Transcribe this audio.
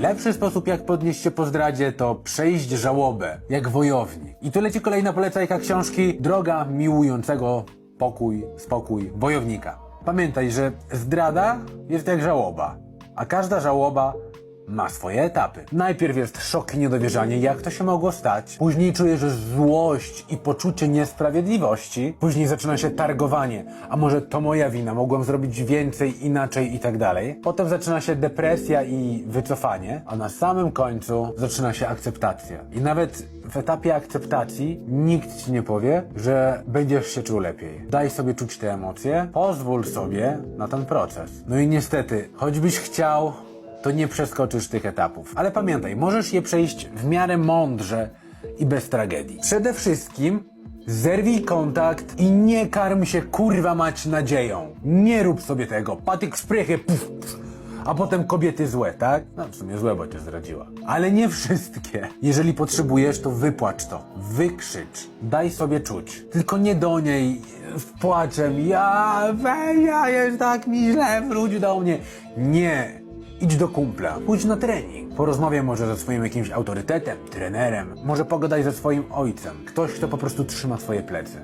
Lepszy sposób jak podnieść się po zdradzie to przejść żałobę, jak wojownik. I tu leci kolejna polecajka książki Droga miłującego pokój, spokój wojownika. Pamiętaj, że zdrada jest jak żałoba, a każda żałoba ma swoje etapy. Najpierw jest szok i niedowierzanie, jak to się mogło stać. Później czujesz złość i poczucie niesprawiedliwości. Później zaczyna się targowanie. A może to moja wina, mogłem zrobić więcej, inaczej i tak dalej. Potem zaczyna się depresja i wycofanie, a na samym końcu zaczyna się akceptacja. I nawet w etapie akceptacji nikt ci nie powie, że będziesz się czuł lepiej. Daj sobie czuć te emocje, pozwól sobie na ten proces. No i niestety, choćbyś chciał, to nie przeskoczysz tych etapów. Ale pamiętaj, możesz je przejść w miarę mądrze i bez tragedii. Przede wszystkim zerwij kontakt i nie karm się kurwa mać nadzieją. Nie rób sobie tego. Patyk sprychy, puf, puf. A potem kobiety złe, tak? No w sumie złe, bo cię zdradziła. Ale nie wszystkie. Jeżeli potrzebujesz, to wypłacz to. Wykrzycz. Daj sobie czuć. Tylko nie do niej z płaczem. Ja, weź, ja jest tak mi źle, wróć do mnie. Nie. Idź do kumpla, pójdź na trening. Porozmawiaj może ze swoim jakimś autorytetem, trenerem. Może pogadaj ze swoim ojcem. Ktoś, kto po prostu trzyma swoje plecy.